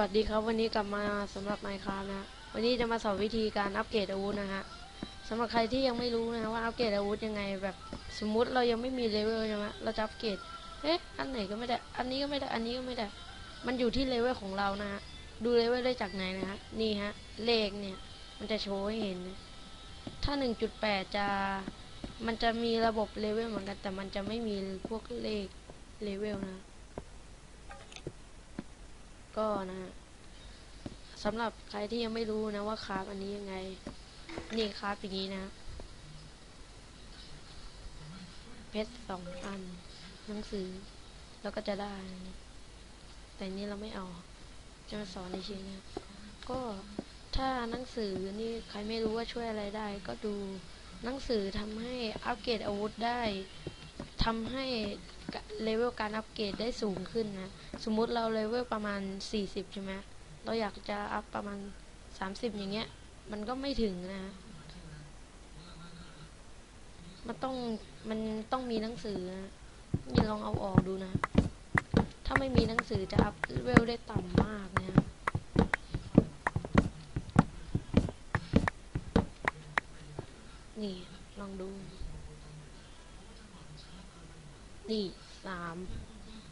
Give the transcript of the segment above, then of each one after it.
วัสดีครับวันนี้กลับมาสำหรับไมค์ค a f t นะวันนี้จะมาสอนวิธีการอัปเกรดอาวุธนะฮะสำหรับใครที่ยังไม่รู้นะว่าอัปเกรดอาวุธยังไงแบบสมมุติเรายังไม่มีเลเวลใช่ไหมเราจะอัปเกรดเอ๊ะอันไหนก็ไม่ได้ อันนี้ก็ไม่ได้อันนี้ก็ไม่ได้ มันอยู่ที่เลเวลของเรานะฮะดูเลเวลได้จากไหนนะฮะนี่ฮะเลขเนี่ยมันจะโชว์ให้เห็นนะถ้า 1.8 จะมันจะมีระบบเลเวลเหมือนกันแต่มันจะไม่มีพวกเลขเลเวลนะ ก็นะสำหรับใครที่ยังไม่รู้นะว่าคราฟอันนี้ยังไง นี่คราฟอย่างนี้นะ เพชรสองอัน หนังสือ แล้วก็จะได้ แต่นี่เราไม่เอา จะมาสอนในชิ้นนะก็ถ้าหนังสือนี่ใครไม่รู้ว่าช่วยอะไรได้ ก็ดูหนังสือทำให้อัปเกรดอาวุธได้ทำให้ เลเวลการอัปเกรดได้สูงขึ้นนะ สมมุติเราเลเวลประมาณ 40 ใช่ไหมเราอยากจะอัพประมาณ 30 อย่างเงี้ย มันก็ไม่ถึงนะ มันต้อง มันต้องมีหนังสือนะนี่ลองเอาออกดูนะ ถ้าไม่มีหนังสือจะอัพเลเวลได้ต่ำมากนะนี่ ลองดู นี่ สาม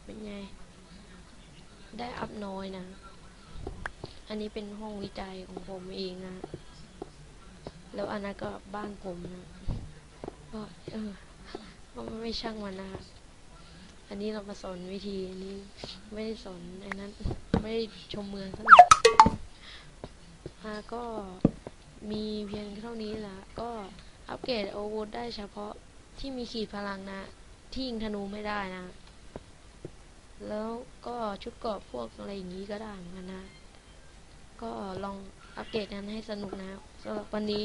เป็นไง ได้อัพน้อยนะ อันนี้เป็นห้องวิจัยของผมเองนะ แล้วอันนั้นก็บ้านผมนะก็เออก็ไม่ช่างมันนะอันนี้เรามาสอนวิธีอันนี้ไม่ได้สอนอันนั้น ไม่ได้ชมเมืองเท่าไหร่อาก็มีเพียงเท่านี้แหละก็อัปเกรดโอวุธได้เฉพาะที่มีขีดพลังนะ ที่ยิงธนูไม่ได้นะ แล้วก็ชุดเกราะพวกอะไรอย่างนี้ก็ได้เหมือนกันนะ ก็ลองอัปเกรดกันให้สนุกนะสำหรับวันนี้